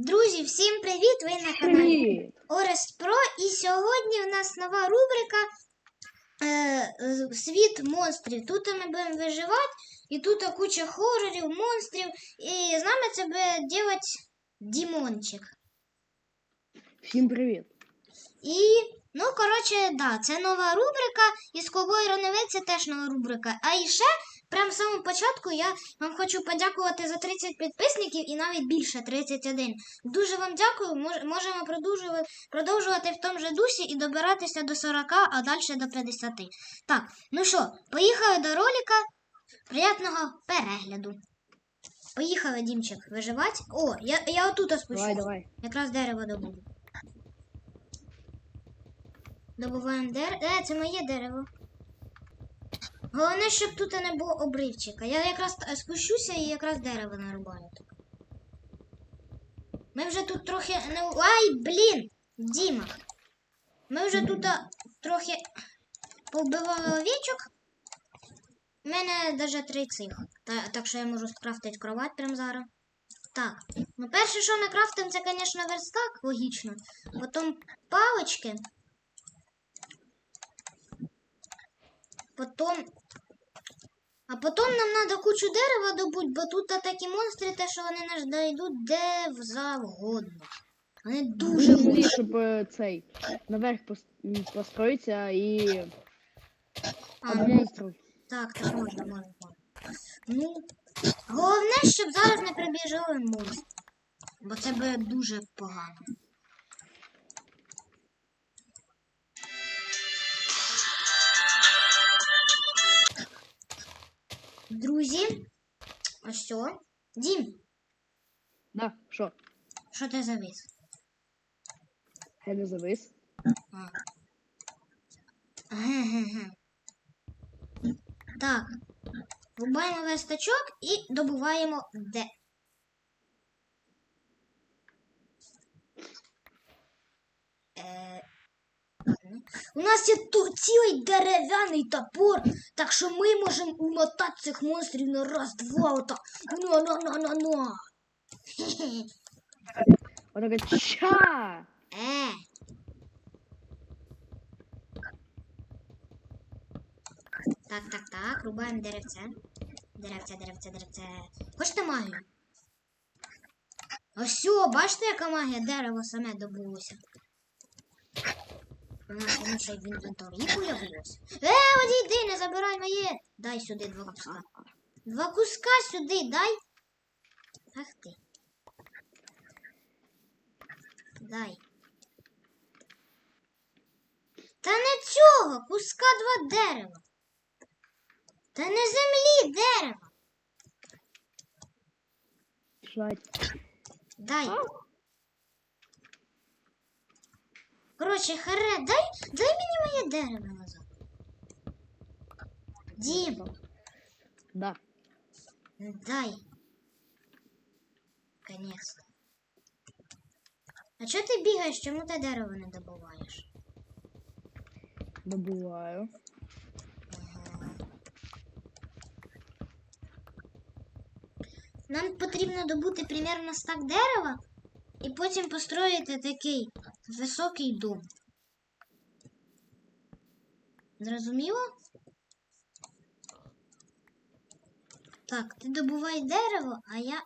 Друзі, всім привіт! Ви на каналі! Орест Про. І сьогодні в нас нова рубрика е, Світ монстрів. Тут ми будемо виживати, і тут куча хорорів, монстрів. І з нами це буде делать Дімончик. Всім привіт! І, ну, коротше, да, це нова рубрика, і з Ковбой Роневець це теж нова рубрика. А і ще, прямо в самому початку, я вам хочу подякувати за 30 підписників і навіть більше 31. Дуже вам дякую. Можемо продовжувати, продовжувати в тому же дусі і добиратися до 40, а далі до 50. Так, ну що, поїхали до ролика. Приятного перегляду. Поїхали, Дімчик, виживати. О, я, я отут спущусь. Давай, давай. Якраз дерево добуду. Добуваємо дерево. Е, це моє дерево. Головне, щоб тут не було обривчика. Я якраз спущуся і якраз дерево нарубаю. Ми вже тут трохи не. Ай, блін! Діма! Ми вже тут трохи повбивали овечок. У мене навіть три цих. Та, так що я можу скрафтити кровать прямо зараз. Так, ну перше, що ми крафтимо, це, звісно, верстак, логічно. Потім палички. Потім. А потім нам треба кучу дерева добути, бо тут такі монстри, те, що вони нас дійдуть де завгодно. Вони дуже Дуже щоб е, цей наверх пос- м, построїтися і А, монстрів. Так, так можна, можна. Ну, головне, щоб зараз не прибіжали монстри. Бо це буде дуже погано. Друзі, ось що. Дім, Да, що? що ти завис? Я не завис. А. Ге-ге-ге. Так. Рубаємо верстачок і добуваємо де. Е. У нас є цілий дерев'яний топор, так що ми можемо умотати цих монстрів на раз-два отак. На-на-на-на-на. Хе-хе. Отака ча! Е. Так, так, так, рубаємо деревце. Деревце, деревце, деревце. Хочете магію? Ось, бачите, яка магія дерево саме добулося. У нас воно ще й в інвентарі появилось. Е, одійди, не забирай моє. Дай сюди два куска. Два куска сюди, дай. Ах ти. Дай. Та не цього, куска два дерева. Та не землі дерева. Дай. Коротше, харе, дай, дай мені моє дерево назад. Дім, Да. дай. Конечно. А чого ти бігаєш, чому ти дерево не добуваєш? Добуваю. Нам потрібно добути примерно стак дерева і потім построїти такий Високий дом. Зрозуміло? Так, ти добувай дерево, а я.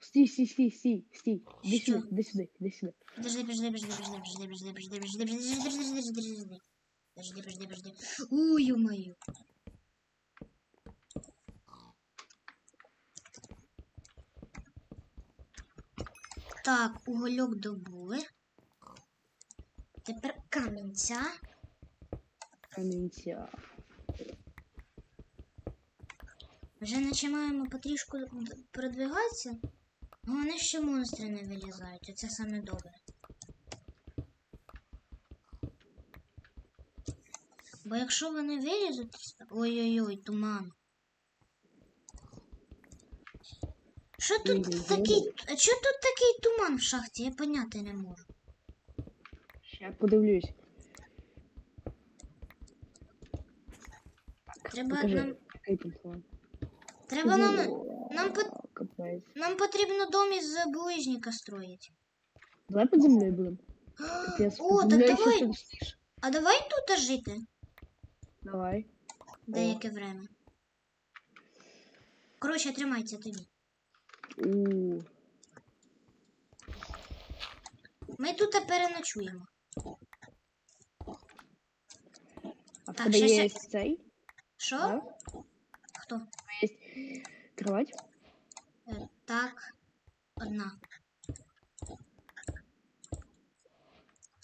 Стій, стій, стій, стій, стій. Що? сюди, іди сюди, іди сюди. Подожди, подожди, подожди, подожди, подожди, подожди, подожди, подожди, подожди, подожди, подожди, подожди. Подожди, подожди, подожди. Ой, ё-моё. Так, угольок добули. Тепер камінця. Камінця. Вже починаємо потрішку продвигатися. Головне, що монстри не вилізають, це саме добре. Бо якщо вони вилізуть. Ой-ой-ой, туман. Що тут такий. А що тут такий туман в шахті? Я поняти не можу. Ще подивлюсь. Треба Покажи, нам. який там план. Треба нам, нам Капець. нам потрібно дом із булижника строїти. Давай під землею будемо. Капець, О, під так землею ще давай. А давай тут жити Давай. деяке время. Коротше, тримайся тобі. У. Ми тут переночуємо. А в Так, тебе є цей? Що? Так? Хто? Є кровать? Е, Так, одна.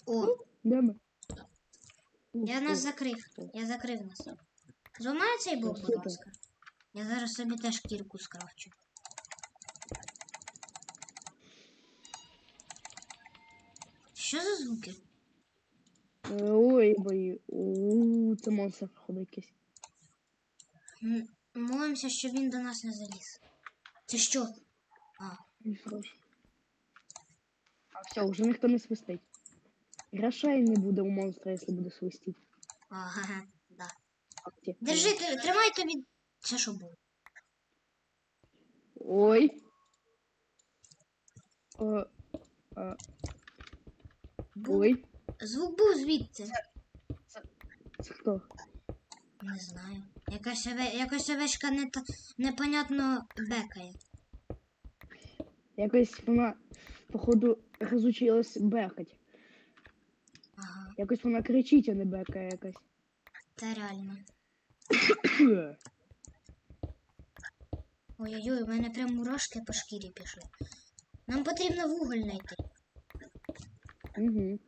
О, Де ми? я нас закрив. Я закрив нас. Зламай цей блок, будь ласка. Я зараз собі теж кірку скрафчу. Що за звуки? Ой, бої. У, це монстр походу якийсь. М, Молимося, щоб він до нас не заліз. Це що? А. А все, вже ніхто не свистить. Грошей не буде у монстра, якщо буде свистіти. ага, да. Факті. Держи, ти- тримай тобі. Це що було? Ой. Е, Був. Ой. Звук був звідти. Це хто? Не знаю. Якась. Якась овечка не та... непонятно бекає. Якось вона, походу, розучилась бекать. Ага, Якось вона кричить, а не бекає якась. це реально. Ой-ой-ой, у мене прям мурашки по шкірі пішли. Нам потрібно вуголь знайти. Угу.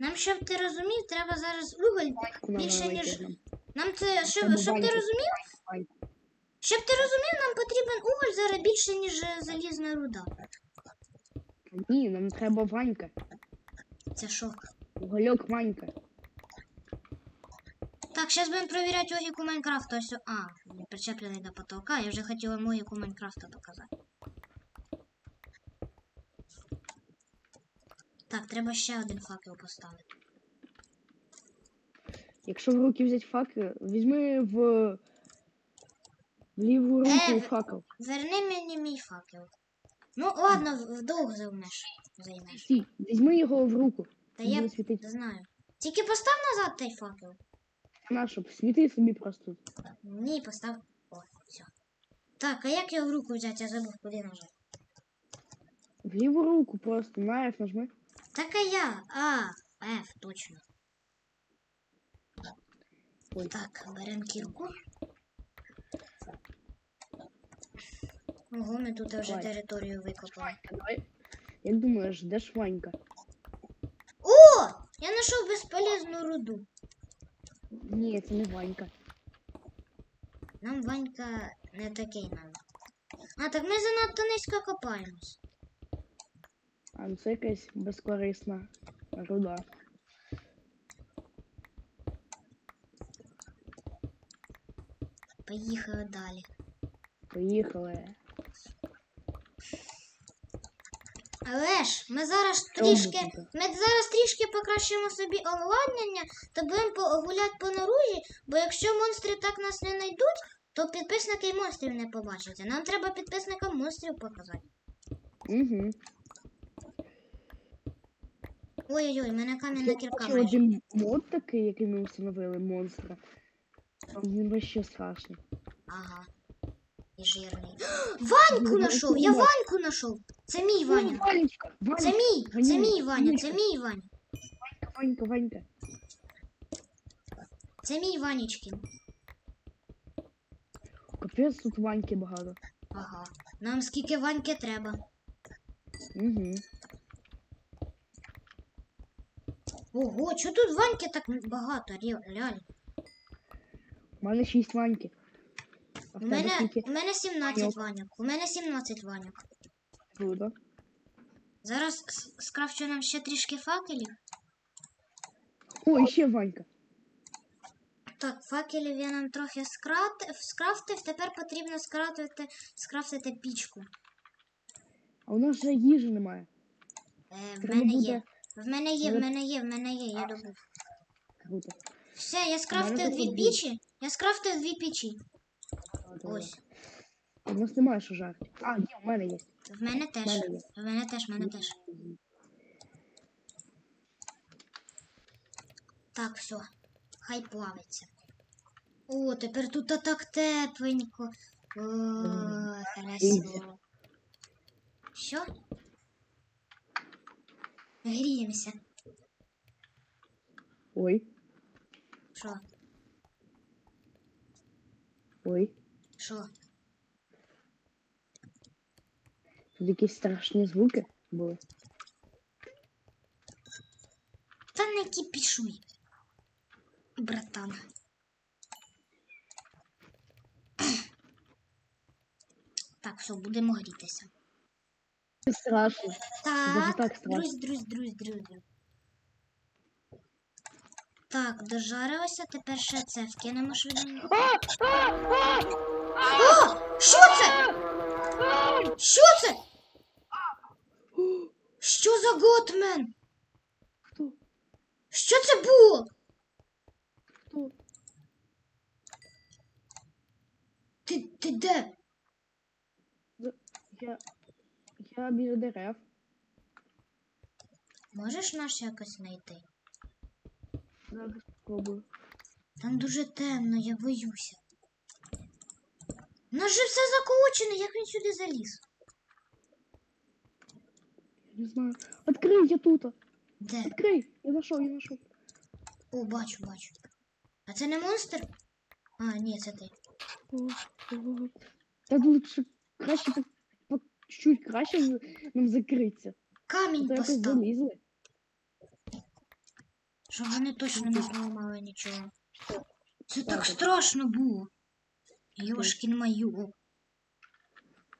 Нам, щоб ти розумів, треба зараз вуголь. Більше, ніж- Нам це, щоб, щоб ти розумів, щоб ти розумів, нам потрібен уголь зараз більше, ніж е, залізна руда. Ні, нам треба Ванька. Це що? Угольок Ванька. Так, зараз будемо перевіряти логіку Майнкрафта. О- а, він причеплений до потолка. Я вже хотіла логіку Майнкрафта показати. Так, треба ще один факел поставити. Якщо в руки взяти факел, візьми в, в ліву руку Е, факел. Верни мені мій факел. Ну, ладно, в- вдовг займеш. займеш. Стій, візьми його в руку. Та я буде світити. знаю. Тільки постав назад той факел. На, щоб світи собі просто. Ні, постав. О, все. Так, а як його в руку взяти? Я забув, куди нажати. В ліву руку просто на F нажми. Так а я. А, F, точно. Ой. Так, беремо кірку. Ого, ми тут вже Давай. територію викопали. Давай. Як думаєш, де ж Ванька? О! Я знайшов безполезну руду. Ні, це не Ванька. Нам Ванька не такий надо. А, так ми занадто низько копаємось. А ну це якась безкорисна руда. Поїхали далі. Поїхали. Але ж ми зараз трішки. Ми зараз трішки покращимо собі обладнання та будемо погуляти по наружі, бо якщо монстри так нас не знайдуть, то підписники і монстрів не побачать. Нам треба підписникам монстрів показати. Угу. Ой-ой-ой, мене кам'яна кірка майже. один мод такий, який ми встановили, монстра. Він вообще страшний. Ага. І жирний. Ваньку знайшов! Я Ваньку знайшов! Це мій Ваня. Це мій! Це мій Ваня, це мій Ваня. Ванька, Ванька. Ванька. Це мій Ванечкін. Капець тут Ваньки багато. Ага. Нам скільки Ваньки треба. Угу. Ого, чого тут Ваньки так багато, ре- реально? У мене шість Ваньки. А в У мене, скільки? у мене 17 ваньок. У мене 17 ваньок. Круто. Зараз скрафчу нам ще трішки факелів. О, ще Ванька. Так, факелів я нам трохи скрат... скрафтив. Тепер потрібно скрафтити, скрафтити пічку. А у нас вже їжі немає. Е, в мене буде- є. В мене є, в мене є, в мене є, я добув. Круто. Все, я скрафтив дві пічі. Я скрафтив дві пічі. Ось. У нас немає що. А, є, у мене є. В мене теж. В мене теж, в мене теж. Так, все. Хай плавиться. О, тепер тут так тепленько. О, хорошо. Що? Гріємося. Ой, Що? ой. Що? Тут якісь страшні звуки були. Та не кипішуй. Братан. Так, все, будемо грітися. Страшно. Даже Так, так страшно. друзі, друзі, друзі, друзі. Так, дожарилося, тепер ще це вкинемо швиденько. А! А! А! О! Що це? Що це? Що за готмен? Хто? Що це було? Хто? Ти, ти де? Я. Я біля дерев. Можеш наш якось знайти? Зараз спробую. Там дуже темно, я боюся. У нас же все заколочено, як він сюди заліз? Я не знаю. Открий, я тут. Де? Открий. Я знайшов, я знайшов. О, бачу, бачу. А це не монстр? А, ні, це ти. О, о. Та лучше краще по чуть краще нам закриться. Камінь постав, щоб вони точно не зламали нічого. Це так страшно було. Йошкін майо.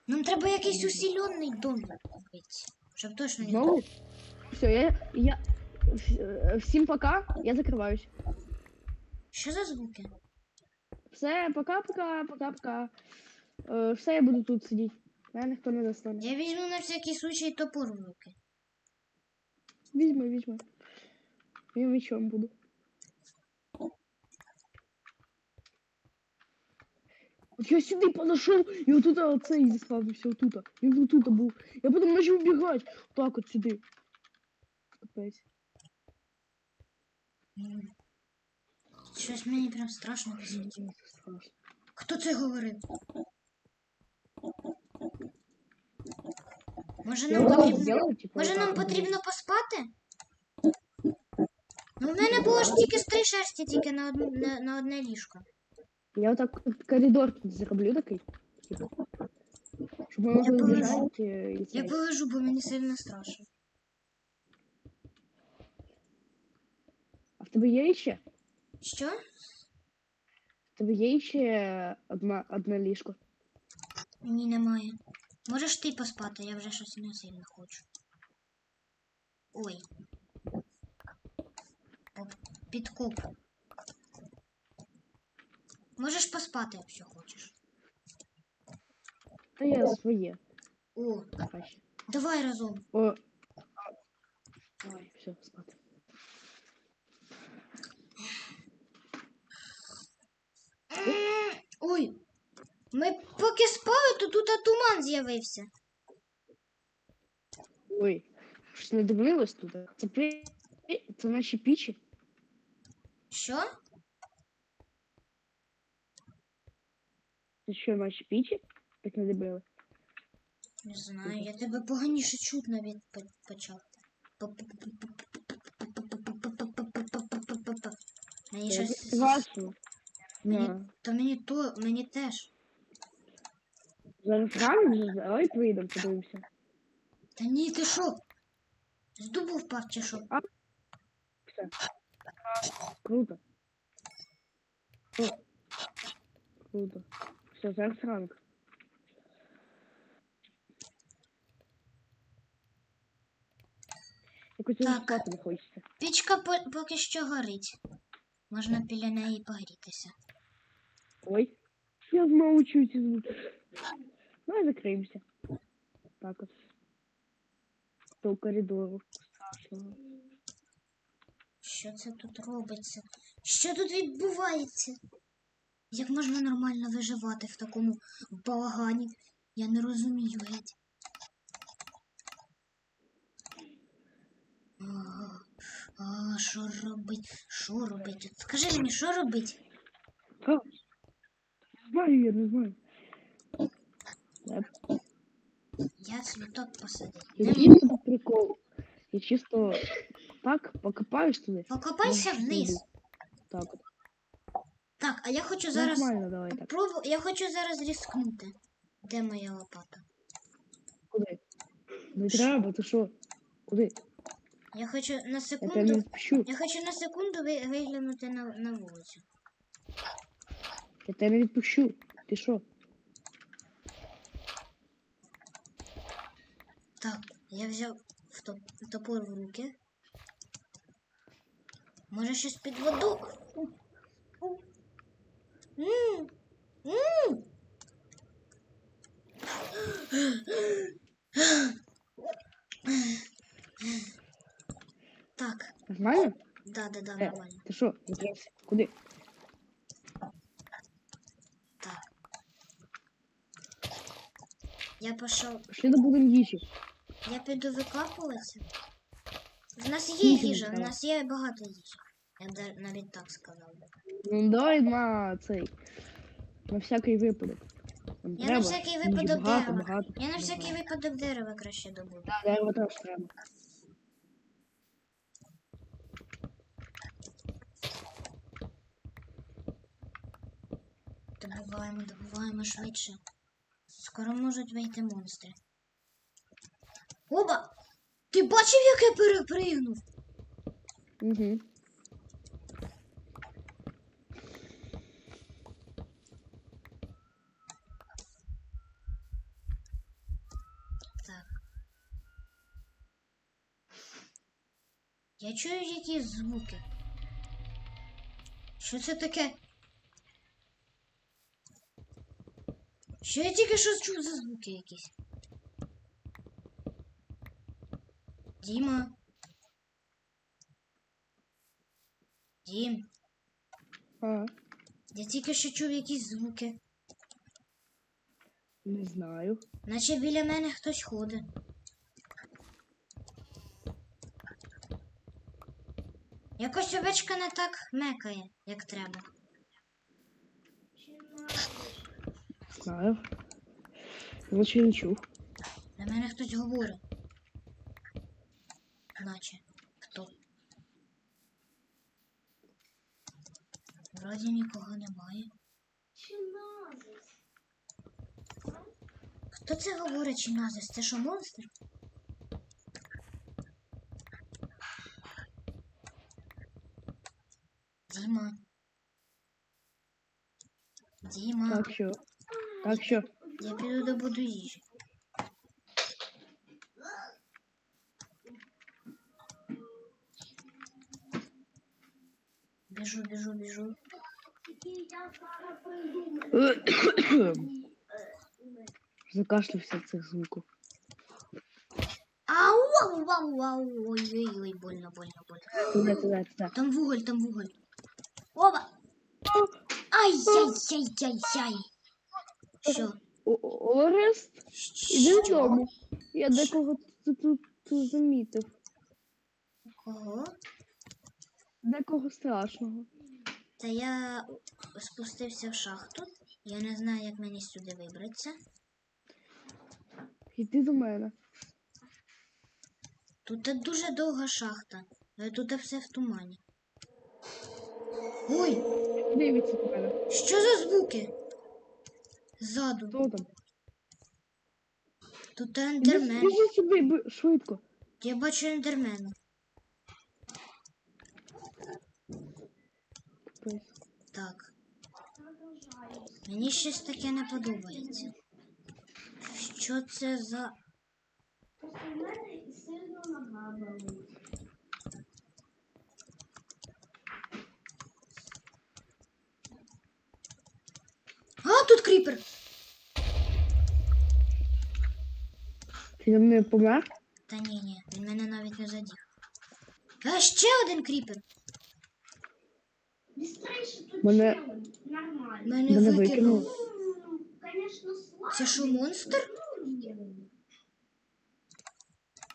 Нам треба якийсь усилений дом робити. Щоб точно не Знову? Все, я, я... е, Всім пока, я закриваюсь. Що за звуки? Все, пока-пока, пока-пока. Е, все, я буду тут сидіти. Мене ніхто не достане. Я візьму на всякий случай топор в руки. Візьми, візьми. Я мечом буду. От я сюди подошов, і отут оцей заставився, отут. Він отут був. Я потім почав бігати. Так от сюди. Капець. М. Щось мені прям страшно. Хто це говорив? Може нам потрібно. Може нам потрібно поспати? Ну, в мене було ж тільки з три шерсті, тільки на одне, на, на одне ліжко. Я отак от коридор зроблю такий. Щоб ми могли біжати і Я полежу, бо мені сильно страшно. А в тебе є ще? Що? В тебе є ще одна, одне ліжко. Ні, немає. Можеш ти поспати, я вже щось не сильно хочу. Ой. Оп, Підкоп. Можеш поспати, якщо хочеш. Та я своє. О, Краще. давай разом. О. Ой, все, спати. Ой. Ми поки спали, то тут туман з'явився. Ой, щось не дивилась тут. Це, пі... це наші пічі. Що? Це що, наші пічі? Так не дивили. Не знаю, я тебе поганіше чуть навіть по- почав. Мені щось. Мені-. То мені то, мені теж. Зараз ранок же, давай прийдемо, подивимося. Та ні, ти що? З дубу впав чи що? Все. Круто. О. Круто. Все, зараз ранок. Якось Так. спати не хочеться. Пічка по- поки що горить. Можна біля неї погрітися. Ой. Я знову чую ці звуки. Давай закриємося. Так от. До коридору. Страшного. Що це тут робиться? Що тут відбувається? Як можна нормально виживати в такому балагані? Я не розумію геть. А, що робить? Що робить? Скажи мені, що робить? Не знаю, я не знаю. Я, Я цвіток посадив. я Не чисто по. Я чисто так покопаюсь туди. Покопайся вниз. Так. Так, а я хочу зараз. Нормально, давай так. Пробу... Я хочу зараз різкнути. Де моя лопата? Куди? Не треба, ти що? Куди? Я хочу на Я секунду. відпущу. Я хочу на секунду ви- виглянути на, на вулицю. Я тебе не відпущу. Ти що? Так, я взяв в топ- топор в руки. Може щось під воду. М, м. Так, Нормально? да, да, да, Е, нормально. ти що? Не треба. Куди? Так. Я пішов. Пішли добудемо їжі. Я піду викапуватися. В нас є їжа, в нас є багато їжі. Я да- навіть так сказав. Ну давай на цей. На всякий випадок. Я на треба всякий випадок багато, дерева. багато, Я на всякий випадок дерева краще добуду. Да, дерева теж треба. Добуваємо, добуваємо швидше. Скоро можуть вийти монстри. Оба! Ти бачив, як я перепригнув? Угу. Так. Я чую якісь звуки. Що це таке? Що я тільки що чув за звуки якісь? Діма. Дім, А, я тільки що чув якісь звуки. не знаю. Наче біля мене хтось ходить. Якось овечка не так мекає, як треба. Знаю. Наче не чув. На мене хтось говорить. Наче. Хто? Вроді нікого немає. Хто це говорить чи назис? Це що монстр? Діма. Діма. Так що. Так що. Я піду добуду їжі. Біжу, біжу, біжу. Закашлявся цих звуків. Ау, ау, ау, ау, ой, ой, ой, больно, больно, больно. Туди, туди, туди. Там вуголь, там вуголь. Оба! Ай-яй-яй-яй-яй. Що? Орест, іди додому. Я декого тут, замітив. Кого? Декого страшного. Та я спустився в шахту. Я не знаю, як мені сюди вибратися. Іди до мене. Тут дуже довга шахта, але тут все в тумані. Ой, Дивіться до мене. що за звуки? Ззаду. Хто там? Тут ендермен. іди сюди, швидко. Я бачу ендермена. Ось. Так. Мені щось таке не подобається. Що це за. А, тут кріпер! Ти на мене помер? Та ні, ні, він мене навіть не задів. А ще один кріпер. Мене, Мене, мене викинуло. Це що, монстр?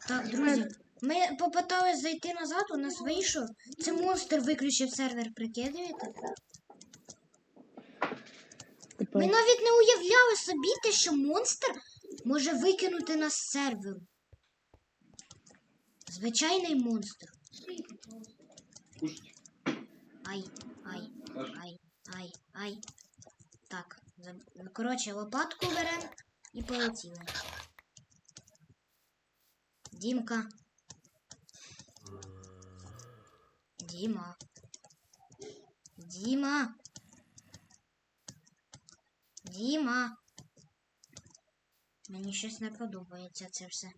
Так, друзі, ми попитались зайти назад, у нас вийшов. Це монстр виключив сервер, прикидуєте? Ми навіть не уявляли собі те, що монстр може викинути нас з серверу. Звичайний монстр. Ай, ай, ай. Так, за- коротше, лопатку беремо і полетіли. Дімка. Діма. Діма. Діма. Мені щось не подобається це все.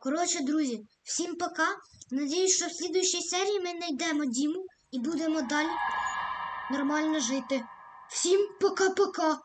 Коротше, друзі, всім пока. Надіюсь, що в слідуючій серії ми знайдемо Діму і будемо далі нормально жити. Всім пока-пока.